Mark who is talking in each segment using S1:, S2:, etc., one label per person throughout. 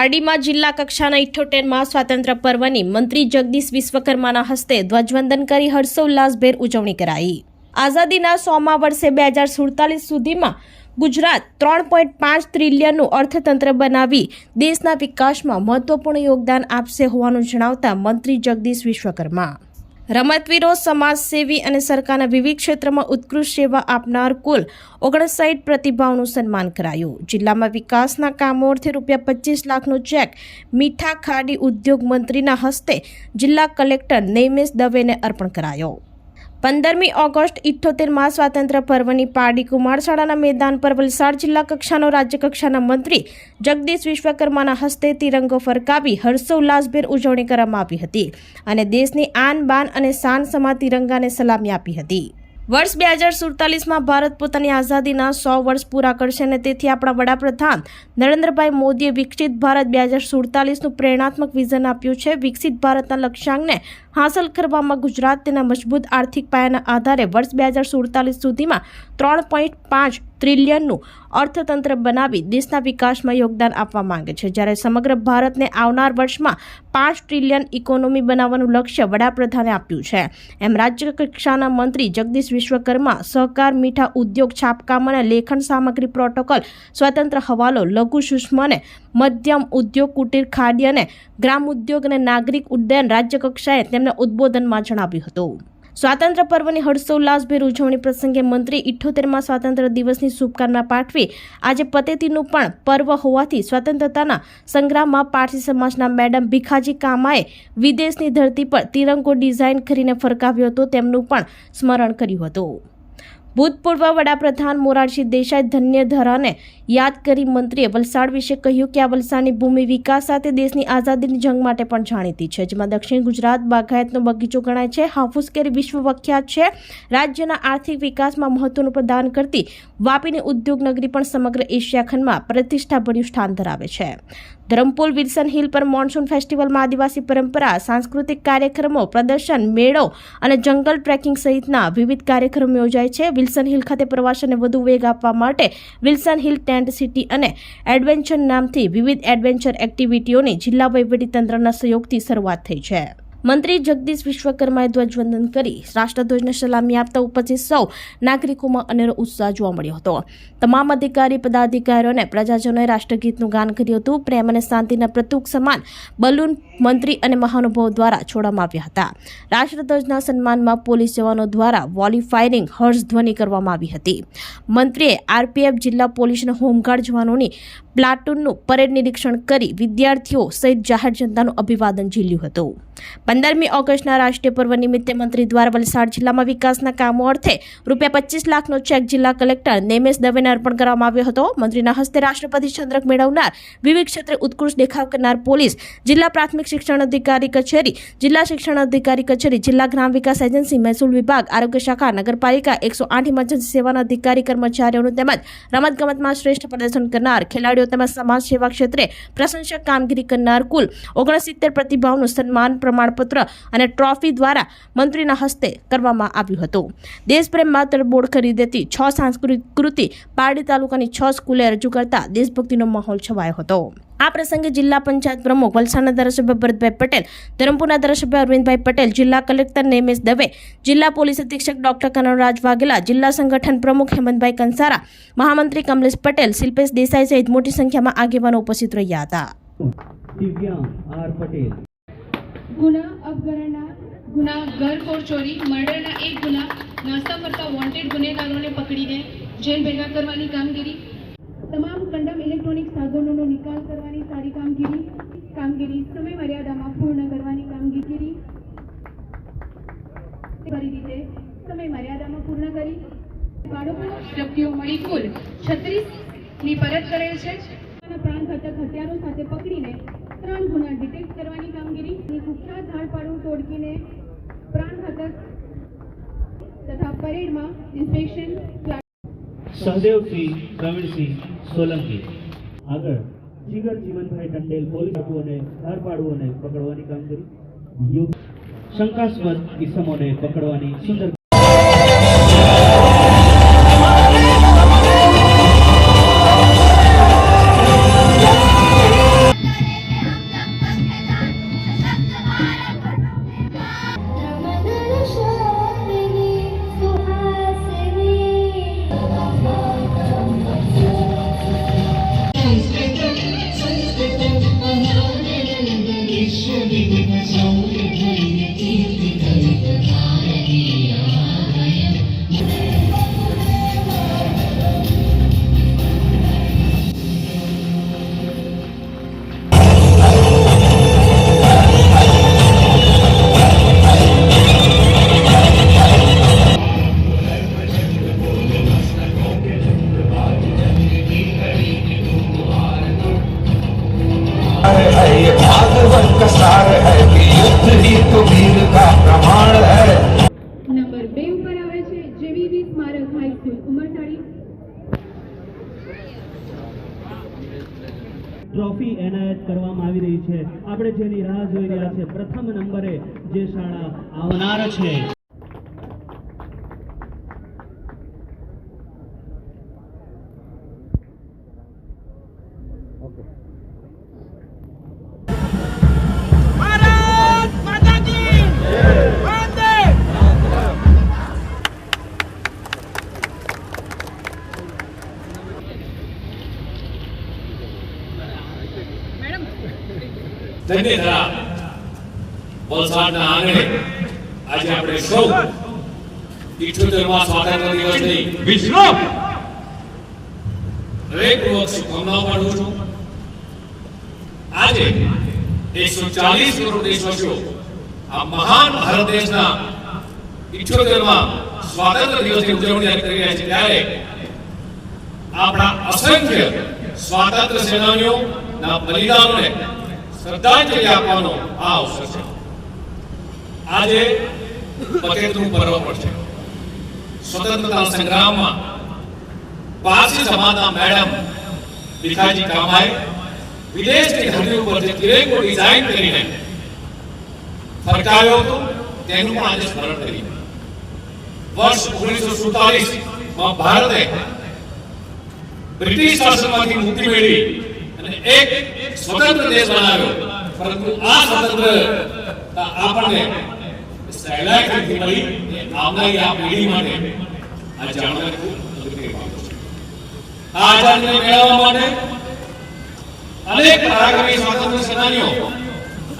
S1: પારડીમાં જિલ્લા કક્ષાના ઇઠ્ઠોતેરમાં સ્વાતંત્ર્ય પર્વની મંત્રી જગદીશ વિશ્વકર્માના હસ્તે ધ્વજવંદન કરી હર્ષોલ્લાસભેર ઉજવણી કરાઈ. આઝાદીના સોમા વર્ષે બે હજાર સુડતાલીસ સુધીમાં ગુજરાત ત્રણ પોઈન્ટ પાંચ ટ્રિલિયનનું અર્થતંત્ર બનાવી દેશના વિકાસમાં મહત્વપૂર્ણ યોગદાન આપશે હોવાનું જણાવતા મંત્રી જગદીશ વિશ્વકર્મા. રમતવીરો, સમાજસેવી અને સરકારના વિવિધ ક્ષેત્રમાં ઉત્કૃષ્ટ સેવા આપનાર કુલ ઓગણસાઠ પ્રતિભાઓનું સન્માન કરાયું. જિલ્લામાં વિકાસના કામો અર્થે રૂપિયા પચીસ લાખનો ચેક મીઠા ખાડી ઉદ્યોગ મંત્રીના હસ્તે જિલ્લા કલેક્ટર નૈમેશ દવેને અર્પણ કરાયો. પંદરમી ઓગસ્ટ ઇઠ્ઠોતેરમાં સ્વાતંત્ર્ય પર્વની પારડી કુમાર શાળાના મેદાન પર વલસાડ જિલ્લા કક્ષાનો રાજ્યકક્ષાના મંત્રી જગદીશ વિશ્વકર્માના હસ્તે તિરંગો ફરકાવી હર્ષોલ્લાસભેર ઉજવણી કરવામાં આવી હતી અને દેશની આન બાન અને શાન સમા તિરંગાને સલામી આપી હતી. વર્ષ બે હજાર સુડતાલીસમાં ભારત પોતાની આઝાદીના સો વર્ષ પૂરા કરશે અને તેથી આપણા વડાપ્રધાન નરેન્દ્રભાઈ મોદીએ વિકસિત ભારત બે હજાર સુડતાલીસનું પ્રેરણાત્મક વિઝન આપ્યું છે. વિકસિત ભારતના લક્ષ્યાંકને હાંસલ કરવામાં ગુજરાત તેના મજબૂત આર્થિક પાયાના આધારે વર્ષ બે હજાર સુડતાલીસ સુધીમાં ત્રણ પોઈન્ટ પાંચ ટ્રિલિયનનું અર્થતંત્ર બનાવી દેશના વિકાસમાં યોગદાન આપવા માંગે છે. જ્યારે સમગ્ર ભારતને આવનાર વર્ષમાં પાંચ ટ્રિલિયન ઇકોનોમી બનાવવાનું લક્ષ્ય વડાપ્રધાને આપ્યું છે. એમ રાજ્ય કક્ષાના મંત્રી જગદીશ વિશ્વકર્મા, સહકાર, મીઠા ઉદ્યોગ, છાપકામ અને લેખન સામગ્રી પ્રોટોકોલ, સ્વતંત્ર હવાલો, લઘુ સૂક્ષ્મ અને મધ્યમ ઉદ્યોગ, કુટીર ખાદ્ય અને ગ્રામ ઉદ્યોગ અને નાગરિક ઉડ્ડયન રાજ્યકક્ષાએ તેમના ઉદ્બોધનમાં જણાવ્યું હતું. સ્વાતંત્ર્ય પર્વની હર્ષોલ્લાસભેર ઉજવણી પ્રસંગે મંત્રી ઇઠ્ઠોતેરમાં સ્વાતંત્ર્ય દિવસની શુભકામના પાઠવી આજે પતેતીનું પણ પર્વ હોવાથી સ્વતંત્રતાના સંગ્રામમાં પારસી સમાજના મેડમ ભીખાજી કામાએ વિદેશની ધરતી પર તિરંગો ડિઝાઇન કરીને ફરકાવ્યો હતો, તેમનું પણ સ્મરણ કર્યું હતું. ભૂતપૂર્વ વડાપ્રધાન મોરારજી દેસાઈ ધન્યધરાને યાદ કરી મંત્રીએ વલસાડ વિશે કહ્યું કે આ વલસાડની ભૂમિ વિકાસ સાથે દેશની આઝાદીની જંગ માટે પણ જાણીતી છે, જેમાં દક્ષિણ ગુજરાત બાગાયતનો બગીચો ગણાય છે હાફૂસ કેરી વિશ્વ વિખ્યાત છે, રાજ્યના આર્થિક વિકાસમાં મહત્વનું પ્રદાન કરતી વાપીની ઉદ્યોગ નગરી પણ સમગ્ર એશિયા ખંડમાં પ્રતિષ્ઠાભર્યું સ્થાન ધરાવે છે. ધરમપુર વિલ્સન હિલ પર મોન્સૂન ફેસ્ટિવલમાં આદિવાસી પરંપરા, સાંસ્કૃતિક કાર્યક્રમો, પ્રદર્શન, મેળો અને જંગલ ટ્રેકિંગ સહિતના વિવિધ કાર્યક્રમો યોજાય છે. વિલ્સન હિલ ખાતે પ્રવાસને વધુ વેગ આપવા માટે વિલ્સન હિલ ટેન્ટ સિટી અને એડવેન્ચર નામથી વિવિધ એડવેન્ચર એક્ટિવિટીઓની જિલ્લા વહીવટીતંત્રના સહયોગથી શરૂઆત થઈ છે. મંત્રી જગદીશ વિશ્વકર્માએ ધ્વજવંદન કરી રાષ્ટ્રધ્વજને સલામી આપતા ઉપસ્થિત સૌ નાગરિકોમાં અનેરો ઉત્સાહ જોવા મળ્યો હતો. તમામ અધિકારી પદાધિકારીઓને પ્રજાજનોએ રાષ્ટ્રગીતનું ગાન કર્યું હતું. પ્રેમ અને શાંતિના પ્રતીક સમાન બલૂન મંત્રી અને મહાનુભાવ દ્વારા છોડવામાં આવ્યા હતા. રાષ્ટ્રધ્વજના સન્માનમાં પોલીસ જવાનો દ્વારા વોલી ફાયરિંગ હર્ષધ્વનિ કરવામાં આવી હતી. મંત્રીએ આરપીએફ જિલ્લા પોલીસ અને હોમગાર્ડ જવાનોની પ્લાટૂનનું પરેડ નિરીક્ષણ કરી વિદ્યાર્થીઓ સહિત જાહેર જનતાનું અભિવાદન ઝીલ્યું હતું. પંદરમી ઓગસ્ટના રાષ્ટ્રીય પર્વ નિમિત્તે મંત્રી દ્વારા વલસાડ જિલ્લામાં વિકાસના કામો અર્થે રૂપિયા પચીસ લાખનો ચેક જિલ્લા કલેક્ટર નેમેશ દવેને અર્પણ કરવામાં આવ્યો હતો. મંત્રીના હસ્તે રાષ્ટ્રપતિ ચંદ્રક મેળવનાર વિવિધ ક્ષેત્રે ઉત્કૃષ્ટ દેખાવ કરનાર પોલીસ, જિલ્લા પ્રાથમિક શિક્ષણ અધિકારી કચેરી, જિલ્લા શિક્ષણ અધિકારી કચેરી, જિલ્લા ગ્રામ વિકાસ એજન્સી, મહેસૂલ વિભાગ, આરોગ્ય શાખા, નગરપાલિકા એકસો આઠ ઇમરજન્સી સેવાના અધિકારી કર્મચારીઓનું તેમજ રમતગમતમાં શ્રેષ્ઠ પ્રદર્શન કરનાર ખેલાડીઓ તેમજ સમાજ સેવા ક્ષેત્રે પ્રશંસક કામગીરી કરનાર કુલ ઓગણસિત્તેર પ્રતિભાવનું સન્માન પ્રમાણપત્ર અને ટ્રોફી દ્વારા મંત્રીના હસ્તે કરવામાં આવ્યું હતું. દેશપ્રેમ માત્ર બોર્ડ ખરીદેતી છ સાંસ્કૃતિક કૃતિ પારડી તાલુકાની છ સ્કૂલે રજૂ કરતા દેશભક્તિનો માહોલ છવાયો હતો. આ પ્રસંગે જિલ્લા પંચાયત પ્રમુખ વલસાડના ધારાસભ્ય ભરતભાઈ પટેલ, ધરમપુરના ધારાસભ્ય અરવિંદભાઈ પટેલ, જિલ્લા કલેક્ટર નેમેશ દવે, જિલ્લા પોલીસ અધિક્ષક ડોક્ટર કનરાજ વાઘેલા, જિલ્લા સંગઠન પ્રમુખ હેમંતભાઈ કંસારા, મહામંત્રી કમલેશ પટેલ, શિલ્પેશ દેસાઈ સહિત મોટી સંખ્યામાં આગેવાનો ઉપસ્થિત રહ્યા હતા.
S2: ગુના, અપહરણના ગુના ઘરફોડ ચોરી, મર્ડરના એક ગુના, નાસ્તા ફરતા વોન્ટેડ ગુનેગારોને પકડીને જેલ ભેગા કરવાની કામગીરી, તમામ કંડમ ઇલેક્ટ્રોનિક સાધનોનો નિકાલ કરવાની સારી કામગીરી કામગીરી સમય મર્યાદામાં પૂર્ણ કરવાની કામગીરી, સારી રીતે સમય મર્યાદામાં પૂર્ણ કરી બાળકો શક્તિઓ મળી કુલ છત્રીસની પરત કરેલ છે. પ્રાણ પ્રાણઘાતક હથિયારો સાથે પકડીને ત્રણ ગુના ડિટેક્ટ કરવાની કામગીરી. કુખ્યાત ધાડપાડું તોડકીને પ્રાણઘાતક તથા પરેડમાં ઇન્સ્પેક્શન
S3: સહદેવસિંહ પ્રવીણસિંહ સોલંકી. આગળ જીગર જીવનભાઈ ટંડેલ પોલીસ અને ધારપાડુઓને પકડવાની કામગીરી. યુગ શંકાસ્પદ ઇસમોને પકડવાની સુંદર
S2: 是你的英雄
S3: ટ્રોફી એનાયત કરવામાં આવી રહી છે. આપણે જેની રાહ જોઈ રહ્યા છે પ્રથમ નંબરે જે શાળા આવનાર છે.
S4: ધન્યધરા વલસાડના આંગણે આજે આપણે સૌ ઇઠ્યોતેરમા સ્વાતંત્ર્ય દિવસની વિશ્વ હૃદયપૂર્વક શુભકામનાઓ પાઠવું છું. આજે એકસો ચાલીસ કરોડ દેશવાસીઓ આ મહાન ભારત દેશના ઇઠ્યોતેરમા સ્વાતંત્ર્ય દિવસની ઉજવણી કરી રહ્યા છે. ત્યારે આપણા અસંખ્ય સ્વાતંત્ર્ય સેનાનીઓના બલિદાનોને શ્રદ્ધાંજલિ આપવાનો આ અવસર છે. આજે પચેતનું પર્વ પણ છે સ્વતંત્રતા સંગ્રામમાં પારસી સમાજના મેડમ ભીખાજી કામાએ વિદેશની ધરતી ઉપર જે તિરંગો ડિઝાઇન કરીને ફરકાવ્યો હતો, તેનું પણ આજે સ્મરણ કરી વર્ષ ઓગણીસો સુડતાલીસમાં ભારતે બ્રિટિશ શાસનમાંથી મુક્તિ મેળવી અને એક સ્વતંત્ર દેશ બનાવ્યો. પરંતુ આ સ્વતંત્ર આપણને સહેલાઈથી મળી એ આવનારી આ પેઢી માટે આ જાણવાની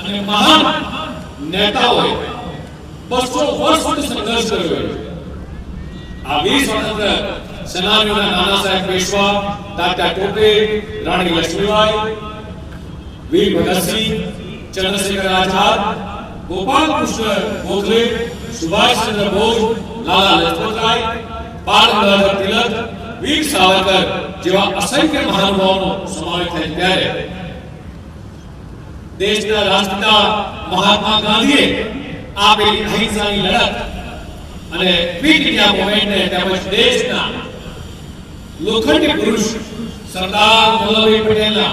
S4: અને મહાન નેતાઓએ બસો સંઘર્ષ કર્યો આ વીર સ્વાતંત્ર્ય સેનાનીઓના નાના સાહેબ પેશવા તાત્યા રાણી લક્ષ્મીબાઈ વીર ભગતસિંહ ચંદ્રશેખર આઝાદ, ગોપાલ કૃષ્ણ ગોખલે સુભાષચંદ્ર બોઝ, લાલા લજપતરાય બાળ ગંગાધર તિલક, વીર સાવરકર જેવા અસંખ્ય મહાનુભાવોનો સમાવેશ થાય ત્યારે દેશના રાષ્ટ્રપિતા મહાત્મા ગાંધીએ આપેલી અહિંસાની લડત અને ફિટ ઇન્ડિયા મુવમેન્ટને તેમજ દેશના લોખંડી પુરુષ સરદાર વલ્લભભાઈ પટેલના